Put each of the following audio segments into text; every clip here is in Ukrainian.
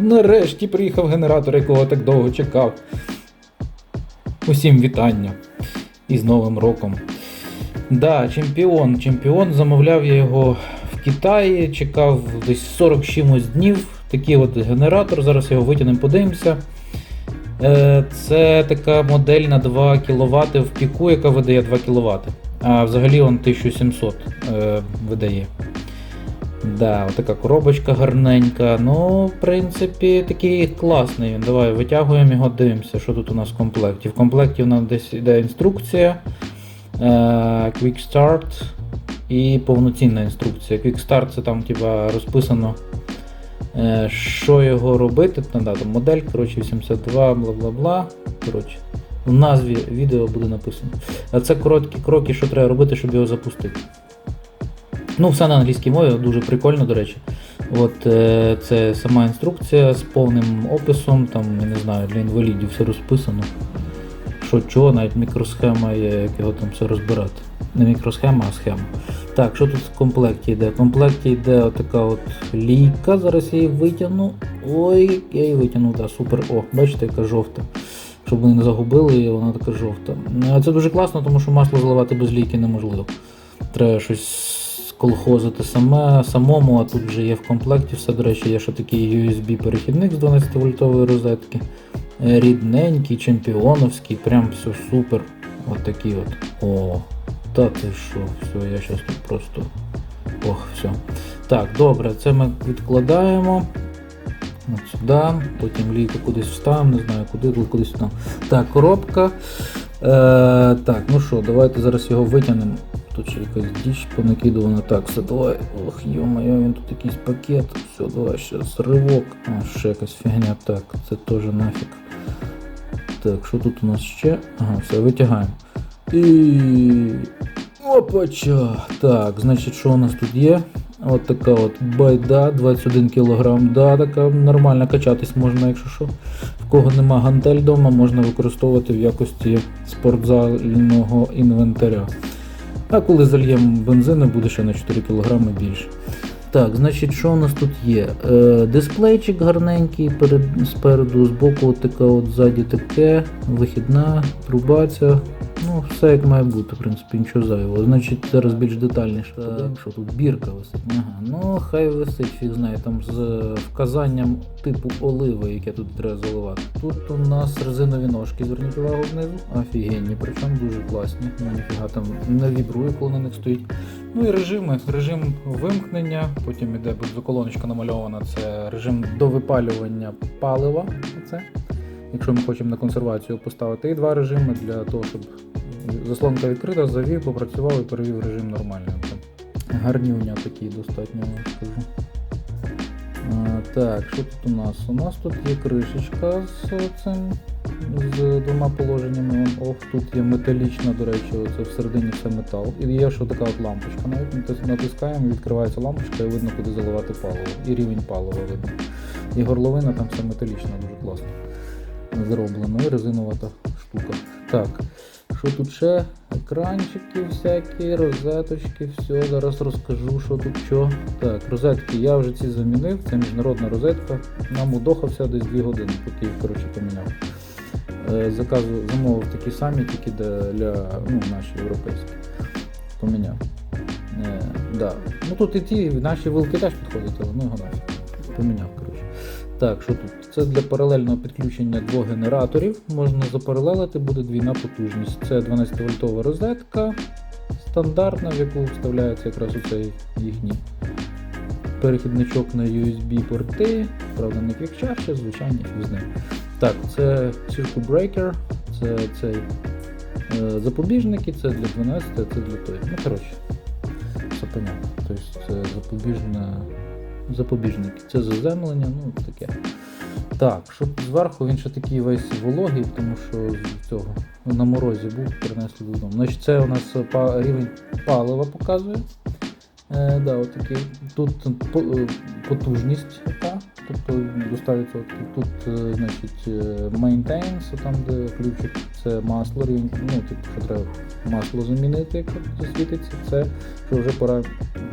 Нарешті приїхав генератор, якого так довго чекав. Усім вітання. І з Новим роком. Да, чемпіон. Чемпіон. Замовляв я його в Китаї, чекав десь 40 чимось днів. Такий от генератор. Зараз його витягнемо, подивимося. Е, Це така модель на 2 кВт в піку, яка видає 2 кВт. А взагалі він 1700 е, видає. Да, отака коробочка гарненька. Ну, в принципі, такий класний. він. Давай витягуємо його, дивимося, що тут у нас в комплекті. В комплекті у нас десь йде інструкція. е, Quick Start і повноцінна інструкція. Quick Start це там типа, розписано, е, що його робити. Да, модель, коротше, 82, бла бла бла. Коротше, в назві відео буде написано. А це короткі кроки, що треба робити, щоб його запустити. Ну, все на англійській мові, дуже прикольно, до речі. От е, це сама інструкція з повним описом, там, я не знаю, для інвалідів все розписано. Що чого, навіть мікросхема є, як його там все розбирати. Не мікросхема, а схема. Так, що тут в комплекті йде? В комплекті йде отака от лійка, зараз я її витягну. Ой, я її витягнув, да, супер. О, бачите, яка жовта. Щоб вони не загубили її, вона така жовта. Е, Це дуже класно, тому що масло заливати без лійки неможливо. Треба щось колхозити саме, самому, а тут вже є в комплекті все, до речі, є ще такий USB-перехідник з 12 вольтової розетки. Е, Рідненький, чемпіоновський, прям все супер. От такий от. О, та ти що, все, я зараз тут просто. Ох, все. Так, добре, це ми відкладаємо. От сюди, потім лійку кудись вставимо, не знаю куди, але кудись там. Так, коробка. Е, так, ну що, давайте зараз його витягнемо. Тут ще якась діч понакидувана. Так, все, давай. Ох, йо-моє, він тут якийсь пакет. Все, давай ще ривок. А, ще якась фігня. Так, це теж нафіг. Так, що тут у нас ще? Ага, все, витягаємо. І. Опача! Так, значить, що у нас тут є? От така от байда, 21 кг. Да, така нормально качатись можна, якщо що. В кого нема гантель вдома, можна використовувати в якості спортзального інвентаря. А коли зальємо бензину, буде ще на 4 кг більше. Так, значить, що у нас тут є? Е, дисплейчик гарненький перед, спереду, збоку от така от ззаді таке, вихідна, труба ця. Ну, все як має бути, в принципі, нічого зайвого. Значить, зараз більш детальніше. Так, що тут бірка висить? Ага, ну хай висить, фіг знає, там з вказанням типу оливи, яке тут треба заливати. Тут у нас резинові ножки, зверніть увагу знизу. Офігенні, причому дуже класні. Ну, ніфіга там не вібрує, коли на них стоїть. Ну і режими. Режим вимкнення, потім іде колоночка намальована, це режим довипалювання палива. Оце. Якщо ми хочемо на консервацію поставити, і два режими для того, щоб заслонка відкрита, завів, попрацював і перевів режим нормальний. Гарнюня такі достатньо, скажу. А, так, що тут у нас? У нас тут є кришечка з цим з двома положеннями. Ох, тут є металічна, до речі, оце всередині все метал. І є ще така от лампочка. Навіть натис- натискаємо, відкривається лампочка і видно, куди заливати паливо. І рівень палива видно. І горловина там все металічна, дуже класно. Зроблено. І резинова та штука. Так. Що тут ще? Екранчики всякі, розеточки, все, зараз розкажу, що тут що. Так, розетки я вже ці замінив, це міжнародна розетка. Нам удохався десь 2 години, поки їх коротше, поміняв. Е, Заказу, замовив такі самі, тільки для ну, наші європейські. Поміняв. Е, да. Ну тут і ті наші вилки теж підходять, але ну його. Поміняв, коротше. Так, що тут? Це для паралельного підключення двох генераторів. Можна запаралелити, буде двійна потужність. Це 12 вольтова розетка стандартна, в яку вставляється якраз оцей їхній перехідничок на USB порти. Правда, не Charge, а з ним. Так, це Circuit Breaker, це цей е, запобіжники, це для 12, це для той. Ну, коротше, все понятно. Тобто це запобіжна запобіжники. Це заземлення, ну таке. Так, щоб зверху він ще такий весь вологий, тому що з цього на морозі був, принесли додому. Значить, це у нас па- рівень палива показує. Е, да, отакий. Тут по- е, потужність яка. Тобто до 100%. Тут, е, значить, е, maintenance, там де ключик, це масло, ну, типу, що треба масло замінити, якщо засвітиться, це що вже пора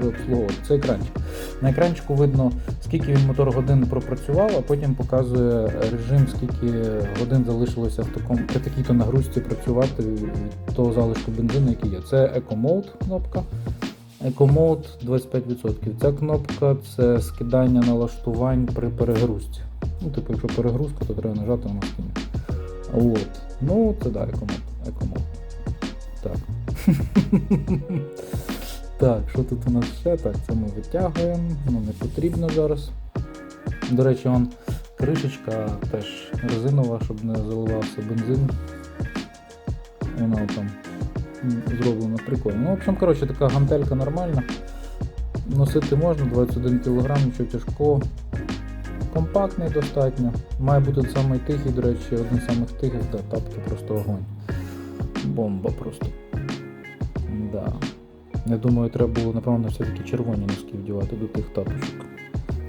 обслуговувати. Це екранчик. На екранчику видно, скільки він мотор годин пропрацював, а потім показує режим, скільки годин залишилося в такому при такій-то нагрузці працювати від того залишку бензину, який є. Це Eco Mode кнопка. Eco Mode 25%. Ця кнопка це скидання налаштувань при перегрузці. Ну, типу, якщо перегрузка, то треба нажати на скине. От. Ну, це да, Eco Mode. Так. так, що тут у нас ще? Так, це ми витягуємо, ну не потрібно зараз. До речі, вон кришечка теж резинова, щоб не заливався бензин. Вона там м, зроблена прикольно. Ну, в общем, коротше, така гантелька нормальна. Носити можна, 21 кг, нічого тяжкого. Компактний достатньо. Має бути самий тихий, до речі, один з самих тихих, да, тапки просто огонь. Бомба просто. Да. Я думаю, треба було, напевно, все-таки червоні носки вдівати до тих тапочок.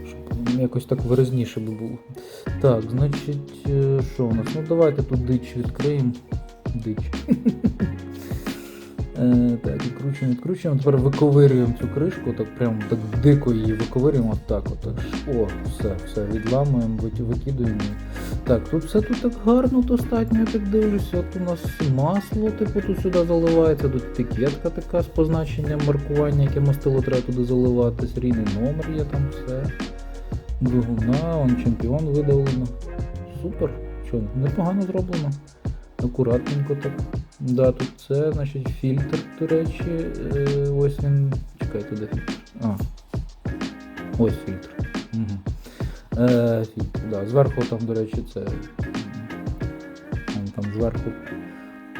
Щоб якось так виразніше би було. Так, значить, е, що у нас? Ну давайте тут дич відкриємо. Дич. Е, Так, відкручуємо, відкручуємо. Тепер виковирюємо цю кришку, так прям так дико її виковирюємо. Отак, от. О, все, все, відламуємо, викидуємо. Так, тут все тут так гарно достатньо, я так дивлюся. От у нас масло, типу, тут сюди заливається, тут етикетка така з позначенням маркування, яке мастило треба туди заливати, серійний номер є там все. Двигуна, он чемпіон видавлено. Супер. Що, непогано зроблено. Акуратненько так. Да, тут це, значить, фільтр, до речі. Е, ось він. Чекайте, де фільтр? А. Ось фільтр. Угу. Е, фільтр, да. Зверху там, до речі, це. м, Там зверху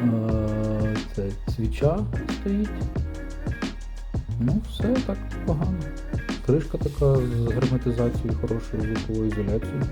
е, це свіча стоїть. Ну, все так погано. Кришка така з герметизацією, хорошою звуковою ізоляцією.